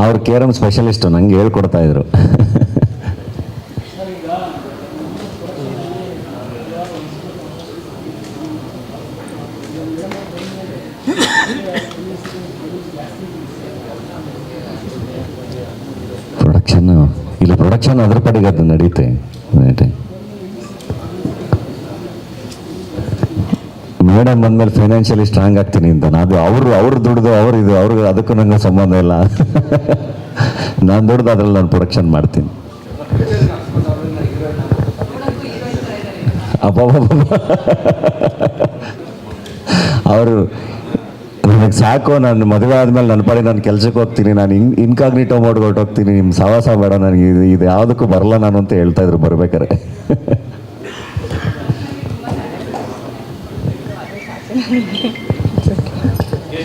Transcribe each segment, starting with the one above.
ಅವ್ರ carrom specialist ನಂಗೆ ಹೇಳ್ಕೊಡ್ತಾ ಇದ್ರು. ಪ್ರೊಡಕ್ಷನ್ ಇಲ್ಲಿ ಪ್ರೊಡಕ್ಷನ್ ಅದ್ರ ಪಡೆಗೆ ಅದು ನಡೀತೆ. ಮೇಡಮ್ ಬಂದ್ಮೇಲೆ ಫೈನಾನ್ಷಿಯಲಿ ಸ್ಟ್ರಾಂಗ್ ಆಗ್ತೀನಿ ಅಂತ. ಅದು ಅವರು, ಅವ್ರು ದುಡ್ದು, ಅವ್ರು ಇದು, ಅವ್ರಿಗೆ ಅದಕ್ಕೂ ನಂಗೆ ಸಂಬಂಧ ಇಲ್ಲ. ನಾನು ದುಡ್ದು ಅದ್ರಲ್ಲಿ ನಾನು ಪ್ರೊಡಕ್ಷನ್ ಮಾಡ್ತೀನಿ. ಅವರು, ನನಗೆ ಸಾಕು, ನಾನು ಮದುವೆ ಆದಮೇಲೆ ನನ್ನ ಪಾಡಿ ನಾನು ಕೆಲ್ಸಕ್ಕೆ ಹೋಗ್ತೀನಿ. ನಾನು ಇನ್ ಇನ್ಕಾಗ್ನಿಟೋ ಮೋಡ್ಗೆ ಹೋಗ್ತೀನಿ ನಿಮ್ಮ ಸವಾಸ ಬೇಡ ನನಗೆ. ಇದು ಇದು ಯಾವುದಕ್ಕೂ ಬರಲ್ಲ ನಾನು ಅಂತ ಹೇಳ್ತಾ ಇದ್ರು ಬರ್ಬೇಕಾರೆ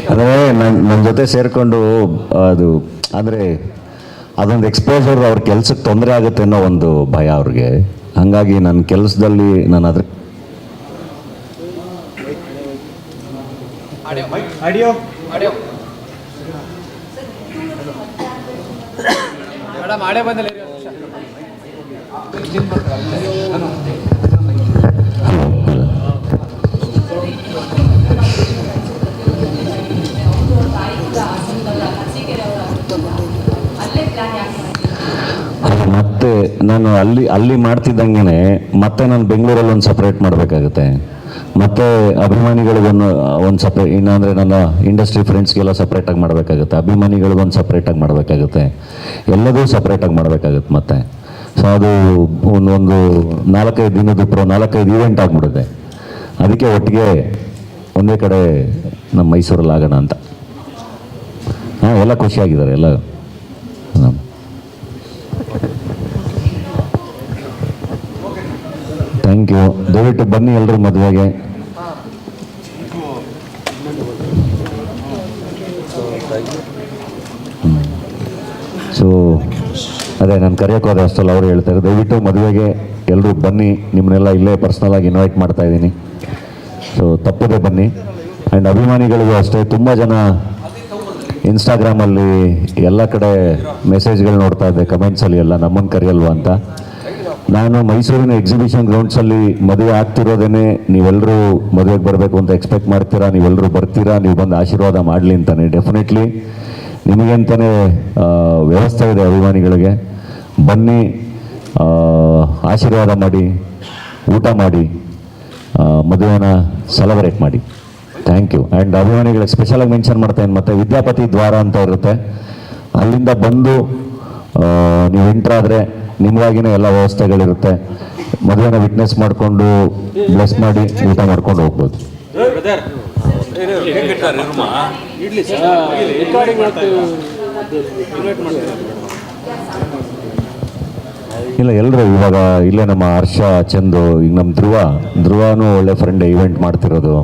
ಅಂದರೆ ನನ್ನ ನನ್ನ ಜೊತೆ ಸೇರಿಕೊಂಡು ಅದು ಅಂದರೆ ಅದೊಂದು ಎಕ್ಸ್ಪೋಸರ್ ಅವ್ರ ಕೆಲಸಕ್ಕೆ ತೊಂದರೆ ಆಗುತ್ತೆ ಅನ್ನೋ ಒಂದು ಭಯ ಅವ್ರಿಗೆ. ಹಾಗಾಗಿ ನನ್ನ ಕೆಲಸದಲ್ಲಿ ನಾನು ಅದ್ರ ಮೇಡಮ್ ಆಡೇ ಬಂದಿಲ್ಲ ನಾನು ಅಲ್ಲಿ ಅಲ್ಲಿ ಮಾಡ್ತಿದ್ದಂಗೆ ಮತ್ತೆ ನಾನು ಬೆಂಗಳೂರಲ್ಲಿ ಒಂದು ಸಪ್ರೇಟ್ ಮಾಡಬೇಕಾಗುತ್ತೆ. ಮತ್ತೆ ಅಭಿಮಾನಿಗಳಿಗೊಂದು, ಒಂದು ಸಪ್ರೇಟ್ ಇನ್ನಂದರೆ ನನ್ನ ಇಂಡಸ್ಟ್ರಿ ಫ್ರೆಂಡ್ಸ್ಗೆಲ್ಲ ಸಪ್ರೇಟಾಗಿ ಮಾಡಬೇಕಾಗುತ್ತೆ. ಅಭಿಮಾನಿಗಳಿಗೊಂದು ಸಪ್ರೇಟಾಗಿ ಮಾಡಬೇಕಾಗುತ್ತೆ. ಎಲ್ಲದೂ ಸಪ್ರೇಟಾಗಿ ಮಾಡಬೇಕಾಗುತ್ತೆ ಮತ್ತೆ. ಸೊ ಅದು ಒಂದು ಒಂದು ನಾಲ್ಕೈದು ದಿನದ ನಾಲ್ಕೈದು ಈವೆಂಟ್ ಆಗಿಬಿಡುತ್ತೆ ಅದಕ್ಕೆ ಒಟ್ಟಿಗೆ ಒಂದೇ ಕಡೆ ನಮ್ಮ ಮೈಸೂರಲ್ಲಿ ಆಗೋಣ ಅಂತ. ಹಾಂ, ಎಲ್ಲ ಖುಷಿಯಾಗಿದ್ದಾರೆ, ಎಲ್ಲ. Thank you. ದಯವಿಟ್ಟು ಬನ್ನಿ ಎಲ್ಲರೂ ಮದುವೆಗೆ. ಸೊ ಅದೇ ನಾನು ಕರೆಯೋಕೆ ಅಷ್ಟಲ್ಲ ಅವರು ಹೇಳ್ತಾರೆ ದಯವಿಟ್ಟು ಮದುವೆಗೆ ಎಲ್ಲರೂ ಬನ್ನಿ. ನಿಮ್ಮನ್ನೆಲ್ಲ ಇಲ್ಲೇ ಪರ್ಸ್ನಲ್ ಆಗಿ ಇನ್ವೈಟ್ ಮಾಡ್ತಾ ಇದ್ದೀನಿ. ಸೊ ತಪ್ಪದೇ ಬನ್ನಿ. ಆ್ಯಂಡ್ ಅಭಿಮಾನಿಗಳಿಗೂ ಅಷ್ಟೇ, ತುಂಬ ಜನ ಇನ್ಸ್ಟಾಗ್ರಾಮಲ್ಲಿ ಎಲ್ಲ ಕಡೆ ಮೆಸೇಜ್ಗಳು ನೋಡ್ತಾ ಇದ್ದೆ ಕಮೆಂಟ್ಸಲ್ಲಿ ಎಲ್ಲ, ನಮ್ಮನ್ನು ಕರೆಯಲ್ವಾ ಅಂತ. ನಾನು ಮೈಸೂರಿನ ಎಕ್ಸಿಬಿಷನ್ ಗ್ರೌಂಡ್ಸಲ್ಲಿ ಮದುವೆ ಆಗ್ತಿರೋದೇನೆ ನೀವೆಲ್ಲರೂ ಮದುವೆಗೆ ಬರಬೇಕು ಅಂತ ಎಕ್ಸ್ಪೆಕ್ಟ್ ಮಾಡ್ತೀರಾ ನೀವೆಲ್ಲರೂ ಬರ್ತೀರಾ, ನೀವು ಬಂದು ಆಶೀರ್ವಾದ ಮಾಡಲಿ ಅಂತಾನೆ. ಡೆಫಿನೆಟ್ಲಿ ನಿಮಗೆ ಅಂತಲೇ ವ್ಯವಸ್ಥೆ ಇದೆ ಅಭಿಮಾನಿಗಳಿಗೆ. ಬನ್ನಿ ಆಶೀರ್ವಾದ ಮಾಡಿ, ಊಟ ಮಾಡಿ ಮದುವೆನ ಸೆಲೆಬ್ರೇಟ್ ಮಾಡಿ. ಥ್ಯಾಂಕ್ ಯು ಆ್ಯಂಡ್ ಅಭಿಮಾನಿಗಳಿಗೆ ಸ್ಪೆಷಲಾಗಿ ಮೆನ್ಷನ್ ಮಾಡ್ತೇನೆ ಮತ್ತೆ ವಿದ್ಯಾಪತಿ ದ್ವಾರ ಅಂತ ಇರುತ್ತೆ. ಅಲ್ಲಿಂದ ಬಂದು ನೀವು ಎಂಟ್ರಾದರೆ ನಿಮಗಾಗಿನೇ ಎಲ್ಲ ವ್ಯವಸ್ಥೆಗಳಿರುತ್ತೆ. ಮದುವೆನ ವಿಟ್ನೆಸ್ ಮಾಡಿಕೊಂಡು ಬ್ಲೆಸ್ ಮಾಡಿ ಊಟ ಮಾಡ್ಕೊಂಡು ಹೋಗ್ಬೋದು. ರೆಕಾರ್ಡಿಂಗ್ ಮಾಡ್ತೀವಿ ಇನ್ವೈಟ್ ಮಾಡ್ತೀವಿ ಇಲ್ಲ ಎಲ್ಲರೂ ಇವಾಗ ಇಲ್ಲೇ ನಮ್ಮ ಹರ್ಷ ಚಂದು ಈಗ ನಮ್ಮ ಧ್ರುವ. ಧ್ರುವನೂ ಒಳ್ಳೆ ಫ್ರೆಂಡ್ ಇವೆಂಟ್ ಮಾಡ್ತಿರೋದು.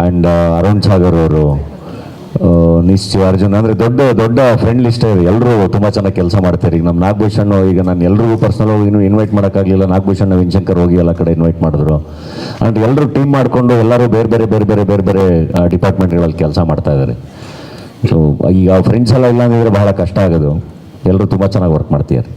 ಆ್ಯಂಡ್ ಅರುಣ್ ಸಾಗರ್ ಅವರು. ನಿಶ್ಚಯ ಅರ್ಜುನ್. ಅಂದರೆ ದೊಡ್ಡ ದೊಡ್ಡ ಫ್ರೆಂಡ್ ಲಿಸ್ಟ್ ಇದೆ ಎಲ್ಲರೂ ತುಂಬ ಚೆನ್ನಾಗಿ ಕೆಲಸ ಮಾಡ್ತಾರೆ ಈಗ ನಮ್ಮ ನಾಗಭೂಷಣ್ ಈಗ ನಾನು ಎಲ್ರಿಗೂ ಪರ್ಸನಲ್ ಹೋಗಿ ಇನ್ನೂ ಇನ್ವೈಟ್ ಮಾಡೋಕ್ಕಾಗಲಿಲ್ಲ. ನಾಗಭೂಷಣ್ ವಿಂಶಂಕರ್ ಹೋಗಿ ಎಲ್ಲ ಕಡೆ ಇನ್ವೈಟ್ ಮಾಡಿದ್ರು. ಆ್ಯಂಡ್ ಎಲ್ಲರೂ ಟೀಮ್ ಮಾಡಿಕೊಂಡು ಎಲ್ಲರೂ ಬೇರೆ ಬೇರೆ ಬೇರೆ ಬೇರೆ ಬೇರೆ ಬೇರೆ ಡಿಪಾರ್ಟ್ಮೆಂಟ್ಗಳಲ್ಲಿ ಕೆಲಸ ಮಾಡ್ತಾ ಇದ್ದಾರೆ ಸೊ ಈಗ ಫ್ರೆಂಡ್ಸ್ ಎಲ್ಲ ಇಲ್ಲ ಅಂದರೆ ಬಹಳ ಕಷ್ಟ ಆಗೋದು. ಎಲ್ಲರೂ ತುಂಬ ಚೆನ್ನಾಗಿ ವರ್ಕ್ ಮಾಡ್ತಿದ್ದಾರೆ